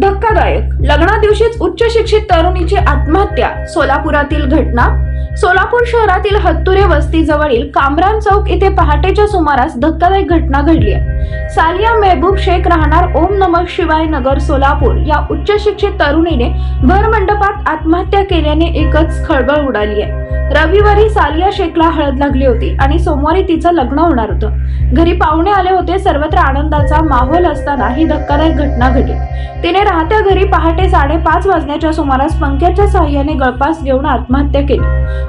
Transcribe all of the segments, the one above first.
धक्कादायक. लग्ना दिवशीच उच्च शिक्षित तरुणीची आत्महत्या सोलापुरातील घटना. सोलापूर शहरातील हत्तुरे वस्तीजवळील कामरान चौक येथे पहाटेच्या सुमारास धक्कादायक घटना घडली आहे. सालिया मेहबूब शेख राहणार ओम नमक शिवाय नगर सोलापूर. या उच्च शिक्षित तरुणीने भर मंडपात आत्महत्या केल्याने एकच खळबळ उडाली आहे. रविवारी सालिया शेखला हळद लागली होती आणि सोमवारी तिचं लग्न होणार होतं. घरी पाहुणे आले होते सर्वत्र आनंदाचा माहोल असताना ही धक्कादायक घटना घडली. तिने राहत्या घरी पहाटे साडेपाच वाजण्याच्या सुमारास पंख्याच्या साह्याने गळपास घेऊन आत्महत्या केली.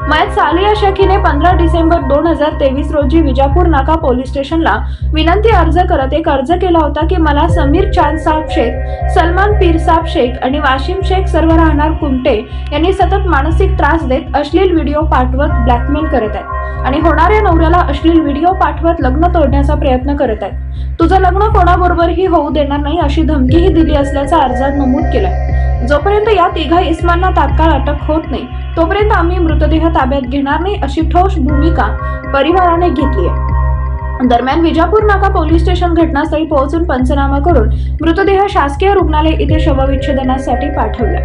मयत सालिया शेख हिने पंधरा डिसेंबर दोन हजार तेवीस रोजी विजापूर नाका पोलीस स्टेशनला विनंती अर्ज करत एक अर्ज केला होता की मला समीर चांद साहेब शेख सलमान पीर साहेब शेख आणि वाशिम शेख सर्व राहणार कुमटे यांनी सतत मानसिक त्रास देत अश्लील व्हिडिओ पाठवत ब्लॅकमेल करत आहेत. आणि होणाऱ्या नवऱ्याला अश्लील व्हिडिओ पाठवत लग्न तोडण्याचा प्रयत्न करत आहेत. तुझं लग्न कोणाबरोबरही होऊ देणार नाही अशी धमकीही दिली असल्याचा अर्जात नमूद केलाय. जोपर्यंत या तिघा इस्मांना तात्काळ अटक होत नाही तोपर्यंत आम्ही मृतदेह ताब्यात घेणार नाही अशी ठोस भूमिका परिवाराने घेतली आहे. दरम्यान विजापूर नाका पोलीस स्टेशन घटनास्थळी पोहोचून पंचनामा करून मृतदेह शासकीय रुग्णालय इथे शवविच्छेदनासाठी पाठवला